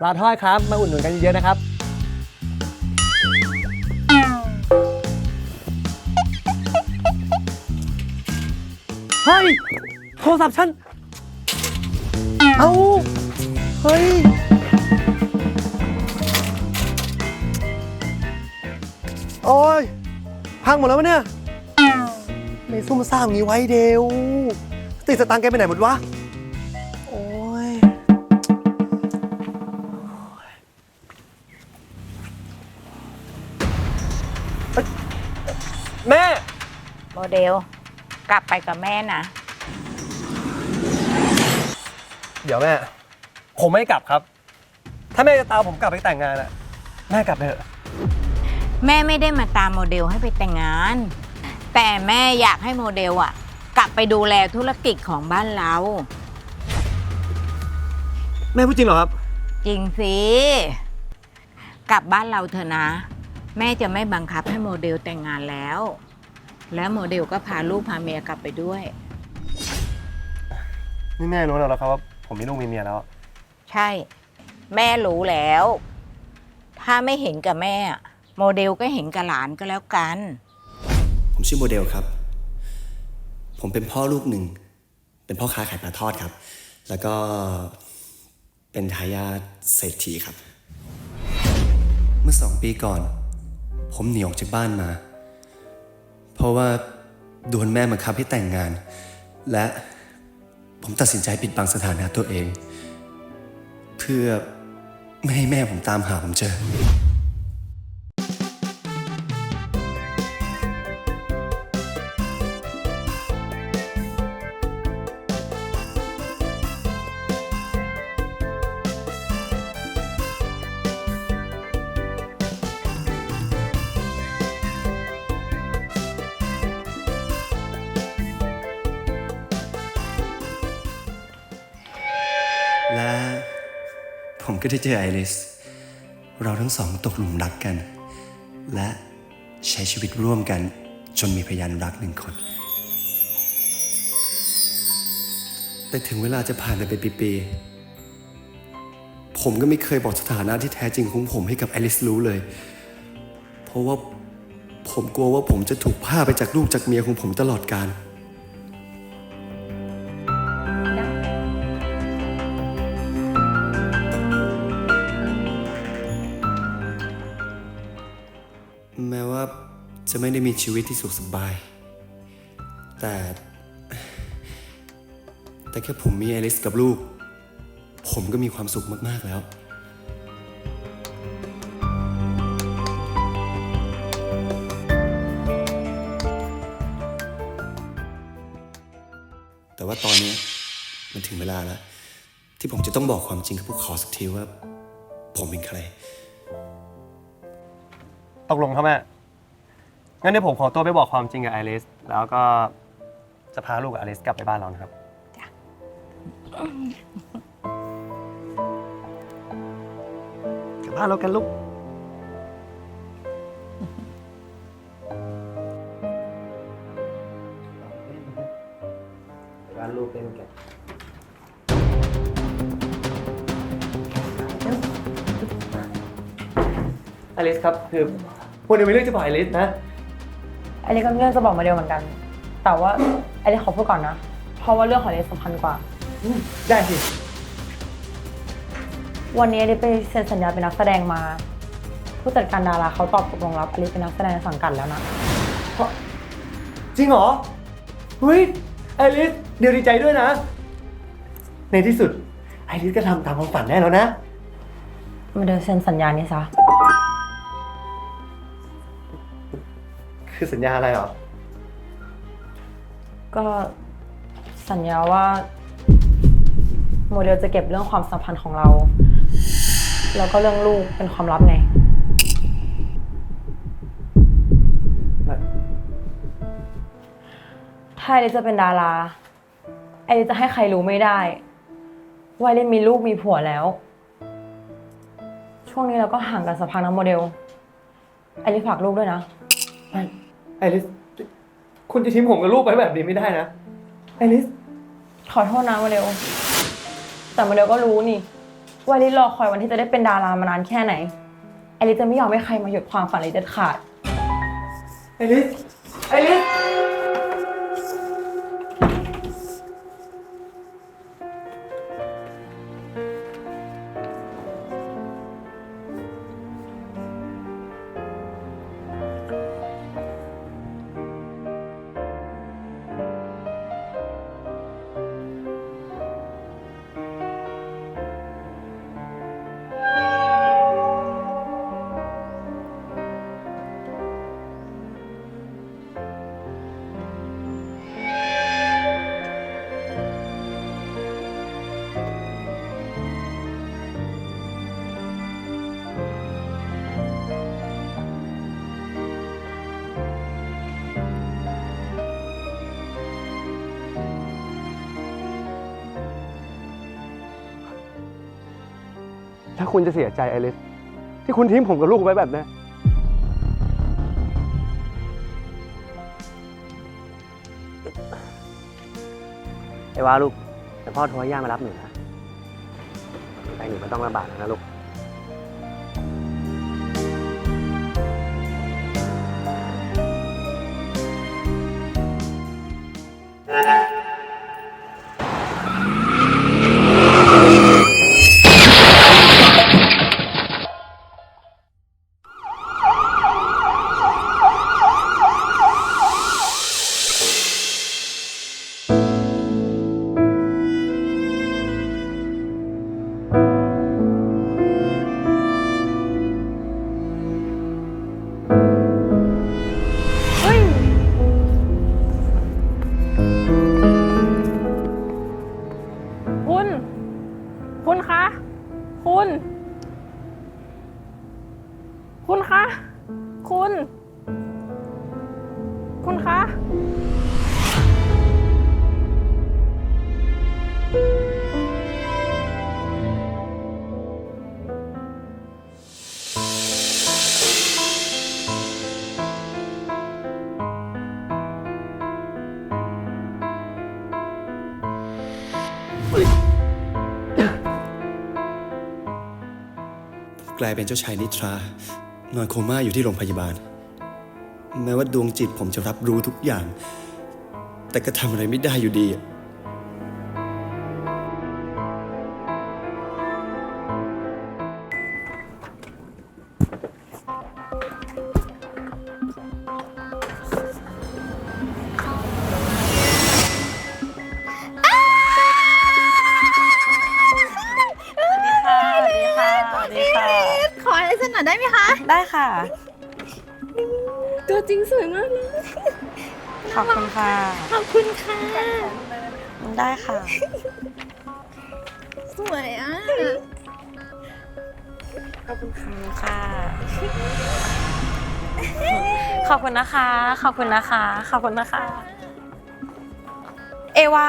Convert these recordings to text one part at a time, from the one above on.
ปลาทอดครับ มาอุดหนุนกันเยอะๆนะครับ เฮ้ย โทรศัพท์ฉัน เอาเฮ้ย โอ้ย พังหมดแล้ววะเนี่ย ไม่ซุ่มซ่ามงี้ไว้เดวติดสตังค์แกไปไหนหมดวะ แม่ โมเดล กลับไปกับแม่นะ เดี๋ยวแม่ ผมไม่กลับครับ ถ้าแม่จะตามผมกลับไปแต่งงานอะแม่กลับไปเถอะ แม่ไม่ได้มาตามโมเดลให้ไปแต่งงาน แต่แม่อยากให้โมเดลอะกลับไปดูแลธุรกิจของบ้านเรา แม่พูดจริงเหรอครับ จริงสิ กลับบ้านเราเถอะนะ แม่จะไม่บังคับให้โมเดลแต่งงานแล้ว และโมเดลก็พาลูกพาเมียกลับไปด้วย นี่แม่รู้แล้วเหรอครับว่าผมมีลูกมีเมียแล้ว ใช่ แม่รู้แล้ว ถ้าไม่เห็นกับแม่ โมเดลก็เห็นกับหลานก็แล้วกัน ผมชื่อโมเดลครับ ผมเป็นพ่อลูกหนึ่ง เป็นพ่อค้าขายปลาทอดครับ แล้วก็เป็นทายาทเศรษฐีครับ เมื่อสองปีก่อน ผมหนีออกจากบ้านมา เพราะว่าโดนแม่บังคับให้แต่งงาน และผมตัดสินใจปิดบังสถานะตัวเอง เพื่อไม่ให้แม่ผมตามหาผมเจอ ก็ได้เจอไอริส เราทั้งสองตกหลุมรักกัน และใช้ชีวิตร่วมกัน จนมีพยานรักหนึ่งคน แต่ถึงเวลาจะผ่านไปเป็นปีๆผมก็ไม่เคยบอกสถานะที่แท้จริงของผมให้กับไอริสรู้เลย เพราะว่าผมกลัวว่าผมจะถูกพาไปจากลูกจากเมียของผมตลอดกาล จะไม่ได้มีชีวิตที่สุขสบาย แต่ แต่แค่ผมมีไอริสกับลูก ผมก็มีความสุขมาก ๆ แล้วแต่ว่าตอนนี้มันถึงเวลาแล้ว ที่ผมจะต้องบอกความจริงกับพวกเขาสักทีว่า ผมเป็นใคร ตกลงครับแม่ งั้นเดี๋ยวผมขอตัวไปบอกความจริงกับไอริสแล้วก็จะพาลูกกับไอริสกลับไปบ้านเรานะครับ กลับบ้านเรากันลูกบ้านลูกเล่นกันไอริสครับ คือคุณมีเรื่องจะบอกไอริสนะ อันนี้ก็มีเรื่องจะบอกมาเดียวเหมือนกัน แต่ว่าอันนี้ขอพูดก่อนนะ เพราะว่าเรื่องของอันนี้สำคัญกว่า ได้สิ วันนี้อันนี้ไปเซ็นสัญญาเป็นนักแสดงมา ผู้จัดการดาราเขาตอบตกลงรับอันนี้เป็นนักแสดงในสังกัดแล้วนะ จริงเหรอเฮ้ยไอริสเดี๋ยวดีใจด้วยนะ ในที่สุด ไอริสก็ทำตามความฝันได้แล้วนะ มาเดินเซ็นสัญญานี้ซะ คือสัญญาอะไรเหรอ ก็สัญญาว่าโมเดลจะเก็บเรื่องความสัมพันธ์ของเรา แล้วก็เรื่องลูกเป็นความลับไง ถ้าไอริสจะเป็นดารา ไอริสจะให้ใครรู้ไม่ได้ ว่าไอริสมีลูกมีผัวแล้ว ช่วงนี้เราก็ห่างกันสักพักนะโมเดล ไอริสฝากลูกด้วยนะไอ ริส คุณจะทิ้งผมกับลูกไปแบบนี้ไม่ได้นะ ไอริส ขอโทษนะโมเดลแต่โมเดลก็รู้นี่ ว่าลิศรอคอยวันที่จะได้เป็นดารามานานแค่ไหน ไอริสจะไม่ยอมให้ใครมาหยุดความฝันลิศเด็ดขาด ไอริส ไอริส ถ้าคุณจะเสียใจไอริสที่คุณทิ้งผมกับลูกไว้แบบนี้ไอ้ว่าลูกแต่พ่อโทรให้ย่ามารับหนูนะไปหนูก็ต้องลำบากนะลูก ลายเป็นเจ้าชายนิทรา นอนโคม่าอยู่ที่โรงพยาบาล แม้ว่าดวงจิตผมจะรับรู้ทุกอย่าง แต่ก็ทำอะไรไม่ได้อยู่ดีอะ ขอบคุณค่ะ ขอบคุณค่ะ ได้ค่ะ สวยอะ ขอบคุณค่ะ ขอบคุณนะคะ ขอบคุณนะคะ ขอบคุณนะคะ เอวา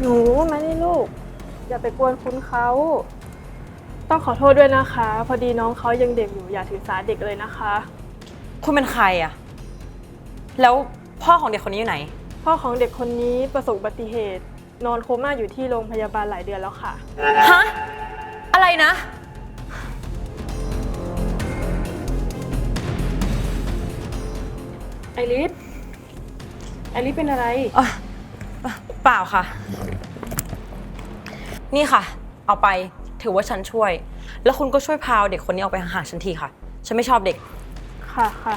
หนูมานี่ลูก อย่าไปกวนคุณเขา ต้องขอโทษด้วยนะคะ พอดีน้องเขายังเด็กอยู่อย่าถือสาเด็กเลยนะคะ คุณเป็นใครอะแล้วพ่อของเด็กคนนี้อยู่ไหน พ่อของเด็กคนนี้ประสบอุบัติเหตุ นอนโคม่าอยู่ที่โรงพยาบาลหลายเดือนแล้วค่ะ ฮะ อะไรนะ ไอริสไอริสเป็นอะไร อะอะเปล่าค่ะ นี่ค่ะ เอาไปถือว่าฉันช่วย แล้วคุณก็ช่วยพาเด็กคนนี้ออกไปห่างๆฉันทีค่ะ ฉันไม่ชอบเด็ก ค่ะค่ะ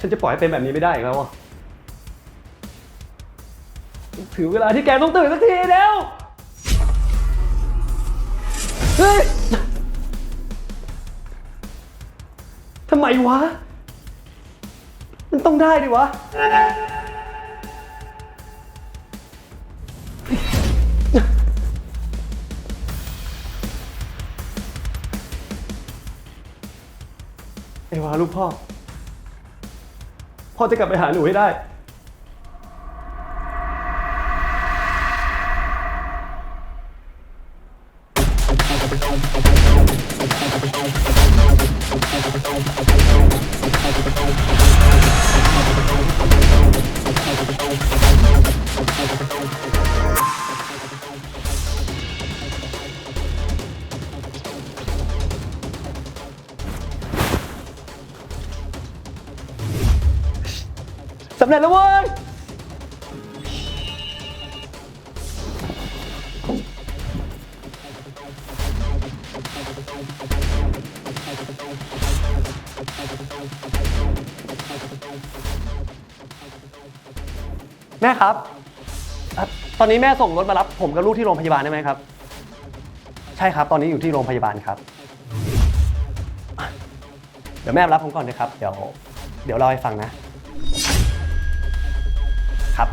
ฉันจะปล่อยให้เป็นแบบนี้ไม่ได้อีกแล้วอะ ถือเวลาที่แกต้องตื่นสักทีแล้วเฮ้ยทำไมวะ มันต้องได้ดิวะ ไอ้วาลูกพ่อ พ่อจะกลับไปหาหนูให้ได้ สำเร็จแล้วเว้ยแม่ครับเอ่อตอนนี้แม่ส่งรถมารับ ผมกับลูกที่โรงพยาบาลได้ไหมครับ ใช่ครับ ตอนนี้อยู่ที่โรงพยาบาลครับอะเดี๋ยวแม่รับผมก่อนนะครับ เดี๋ยว เดี๋ยวเล่าให้ฟังนะ ครับ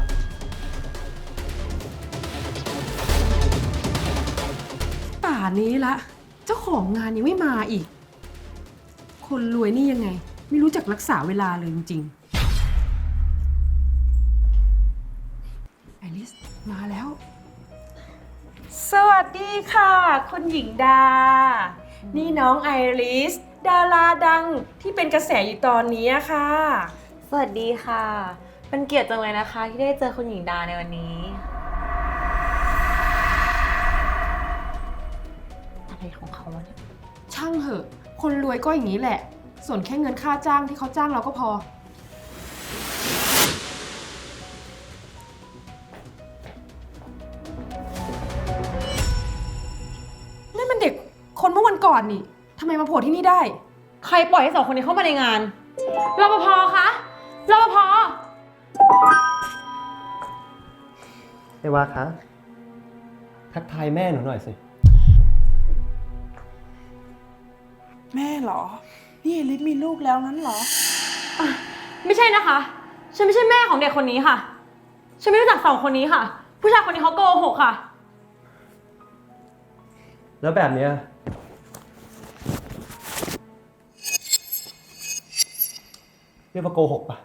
ป่านี้ละ เจ้าของงานยังไม่มาอีก คนรวยนี่ยังไง ไม่รู้จักรักษาเวลาเลยจริงๆไอริสมาแล้ว สวัสดีค่ะ คุณหญิงดา นี่น้องไอริส ดาราดังที่เป็นกระแสอยู่ตอนนี้ค่ะ สวัสดีค่ะ เป็นเกียรติจังเลยนะคะ ที่ได้เจอคุณหญิงดาในวันนี้ อะไรของเขาวะเนี่ยช่างเหอะ คนรวยก็อย่างนี้แหละ ส่วนแค่เงินค่าจ้างที่เขาจ้างเราก็พอ นั่นมันเด็กคนเมื่อวันก่อนนี่ทำไมมาโผล่ที่นี่ได้ ใครปล่อยให้สองคนนี้เข้ามาในงานรปภคะรปภ เอวาคะ ทักทายแม่หนูหน่อยสิ แม่เหรอ นี่ลิศมีลูกแล้วงั้นเหรอ ไม่ใช่นะคะ ฉันไม่ใช่แม่ของเด็กคนนี้ค่ะ ฉันไม่รู้จักสองคนนี้ค่ะ ผู้ชายคนนี้เขาโกหกค่ะ แล้วแบบเนี้ยเรียกว่าโกหกปะ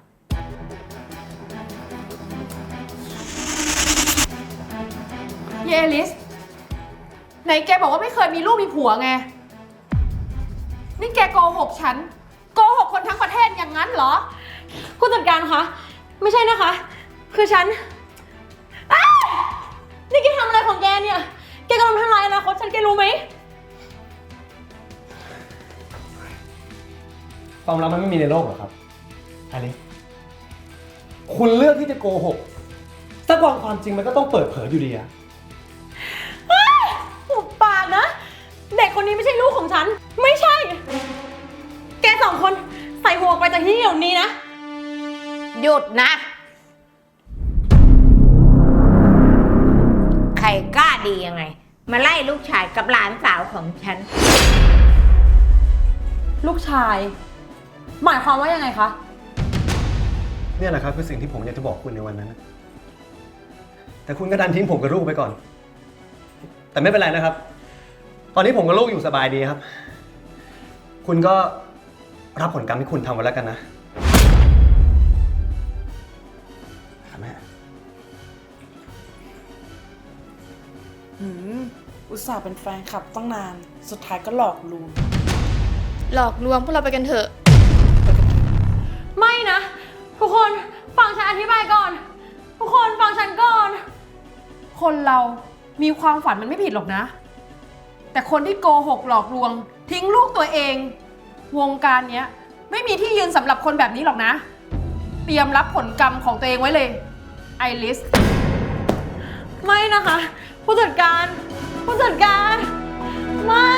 ยเอลิส ไหนแกบอกว่าไม่เคยมีลูกมีผัวไง นี่แกโกหกฉัน โกหกคนทั้งประเทศอย่างนั้นเหรอ ผู้จัดการคะ ไม่ใช่นะคะ คือฉันอ้าวนี่แกทำอะไรของแกเนี่ย แกกำลังทำลายอนาคตฉันแกรู้ไหม ความลับมันไม่มีในโลกหรอครับอลิสคุณเลือกที่จะโกหกสักวันความจริงมันก็ต้องเปิดเผยอยู่ดีอะ จากที่นี่เดี๋ยวนี้นะ หยุดนะ ใครกล้าดียังไง มาไล่ลูกชายกับหลานสาวของฉัน ลูกชาย หมายความว่ายังไงคะ เนี่ยแหละครับคือสิ่งที่ผมอยากจะบอกคุณในวันนั้นนะแต่คุณก็ดันทิ้งผมกับลูกไปก่อน แต่ไม่เป็นไรนะครับ ตอนนี้ผมกับลูกอยู่สบายดีครับ คุณก็ รับผลกรรมที่คุณทำไว้แล้วกันนะครับแม่หืมอุตส่าห์เป็นแฟนคลับตั้งนาน สุดท้ายก็หลอกลวง หลอกลวงพวกเราไปกันเถอะ ไม่นะ ทุกคนฟังฉันอธิบายก่อน ทุกคนฟังฉันก่อน คนเรามีความฝันมันไม่ผิดหรอกนะ แต่คนที่โกหกหลอกลวง ทิ้งลูกตัวเอง วงการเนี้ย ไม่มีที่ยืนสำหรับคนแบบนี้หรอกนะ เตรียมรับผลกรรมของตัวเองไว้เลย ไอริส ไม่นะคะ ผู้จัดการ ผู้จัดการ ไม่